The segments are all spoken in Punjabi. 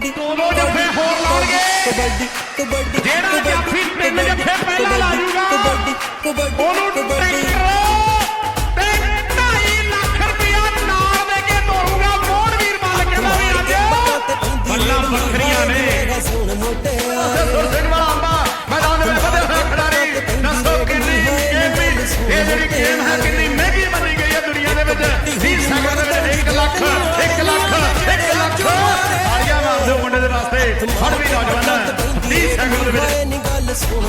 ਕਬੱਡੀ ਦੋ ਦੋ ਜੱਫੇ ਹੋਰ ਲਾਉਣਗੇ ਕਬੱਡੀ ਕਬੱਡੀ ਜਿਹੜਾ ਜਾਫੀ ਤਿੰਨ ਜੱਫੇ ਪਹਿਲਾਂ ਲਾ ਜੂਗਾ ਕਬੱਡੀ ਕਬੱਡੀ ਉਹਨੂੰ ਕਬੱਡੀ ਟਰੈਕਟਰ ਤੇ 2.5 ਲੱਖ ਵਾਸਤੇ ਹਰ ਵੀ ਨੌਜਵਾਨ 20 ਸੈਕਿੰਡ ਦੇ ਵਿੱਚ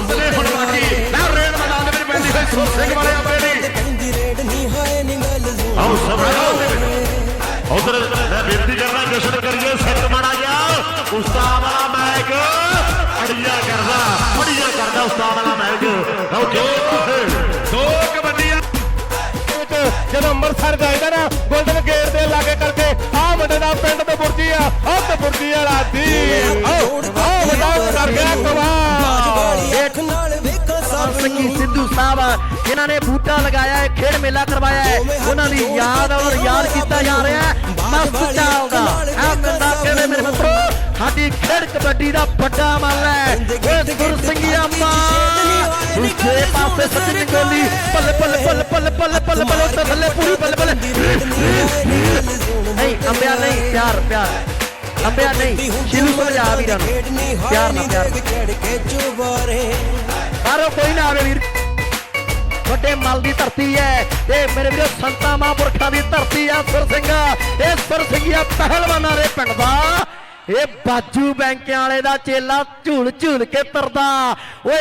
ਤੇ ਹੁਣ ਬਾਕੀ ਲੈ ਰੇਡ ਮੈਦਾਨ ਦੇ ਵਿੱਚ ਪੈਂਦੀ ਹੋਈ ਸੁਰ ਸਿੰਘ ਵਾਲੇ ਆਪੇ ਦੀ ਪੈਂਦੀ ਰੇਡ ਨਹੀਂ ਹਾਏ ਉਧਰ ਮੈਂ ਬੇਨਤੀ ਕਰਨਾ ਜਸ਼ਨ ਕਰੀਏ ਸੱਤ ਮਾੜਾ ਗਿਆ ਉਸਤਾਦ ਵਾਲਾ ਮੈਚ ਅੜੀਆ ਕਰਦਾ ਅੜੀਆ ਕਰਦਾ ਉਸਤਾਦ ਵਾਲਾ ਮੈਚ ਲਓ ਜੋ ਦੋ ਕਬੱਡੀਆਂ। ਜਦੋਂ ਅੰਮ੍ਰਿਤਸਰ ਜਾਈਦਾ ਨਾ ਗੋਲਡਨ ਗੇਟ ਦੇ ਲਾਗੇ ਕਰਕੇ ਆਹ ਮੁੰਡੇ ਦਾ ਪਿੰਡ ਤੇ ਬੁਰਜੀ ਆ। ਬੁਰਜੀ ਵਾਲਾ ਦੀ। ਆਹ ਵੱਡਾ ਕਰ ਗਿਆ ਕਵਾ ਅੱਖ ਨਾਲ ਵੇਖਾਂ ਸਭ ਸੰਗੀ ਸਿੱਧੂ ਸਾਹਿਬ ਜਿਨ੍ਹਾਂ ਨੇ ਬੂਟਾ ਲਗਾਇਆ ਹੈ ਖੇਡ ਮੇਲਾ ਕਰਵਾਇਆ ਹੈ ਉਹਨਾਂ ਦੀ ਯਾਦ ਔਰ ਯਾਦ ਕੀਤਾ ਜਾ ਰਿਹਾ ਹੈ। ਮਸਤ ਚੱਲਦਾ ਆ ਕੰਦਾ ਕਹਿੰਦੇ ਮੇਰੇ ਮਿੱਤਰੋ ਸਾਡੀ ਖੇਡ ਕਬੱਡੀ ਦਾ ਵੱਡਾ ਮੱਲ ਹੈ। ਇਹ ਗੁਰ ਸਿੰਘੀਆ ਮਾਂ ਦੂਜੇ ਪਾਸੇ ਸੱਜਣ ਗੋਲੀ। ਪੱਲੇ ਪੱਲੇ ਪੱਲੇ ਪੱਲੇ ਪੱਲੇ ਪੱਲੇ ਪੱਲੇ ਉੱਤੇ ਥੱਲੇ ਪੂਰੀ ਪੱਲੇ ਪੱਲੇ। ਨਹੀਂ ਅੰਬਿਆ ਨਹੀਂ ਪਿਆਰ ਪਿਆਰ। ਅੰਬਿਆ ਨਹੀਂ। ਸ਼ਿਲੂ ਸਮਝਾ ਵੀਰਾਂ ਨੂੰ ਪਿਆਰ ਨਾਲ ਪਿਆਰ ਬਾਹਰੋਂ ਕੋਈ ਨਾ ਆਵੇ ਵੀਰ। ਵੱਡੇ ਮਲ ਦੀ ਧਰਤੀ ਹੈ। ਤੇ ਮੇਰੇ ਵੀਰੋ ਸੰਤਾ ਮਹਾਂਪੁਰਖਾਂ ਦੀ ਧਰਤੀ ਆ ਸੁਰ ਸਿੰਘ। ਇਹ ਸੁਰ ਸਿੰਘੀਆ ਪਹਿਲਵਾਨਾਂ ਦੇ ਪਿੰਡ ਦਾ। ਇਹ ਬਾਜੂ ਬੈਂਕਿਆਂ ਵਾਲੇ ਦਾ ਚੇਲਾ ਝੂਲ ਝੂਲ ਕੇ ਤਰਦਾ। ਓਏ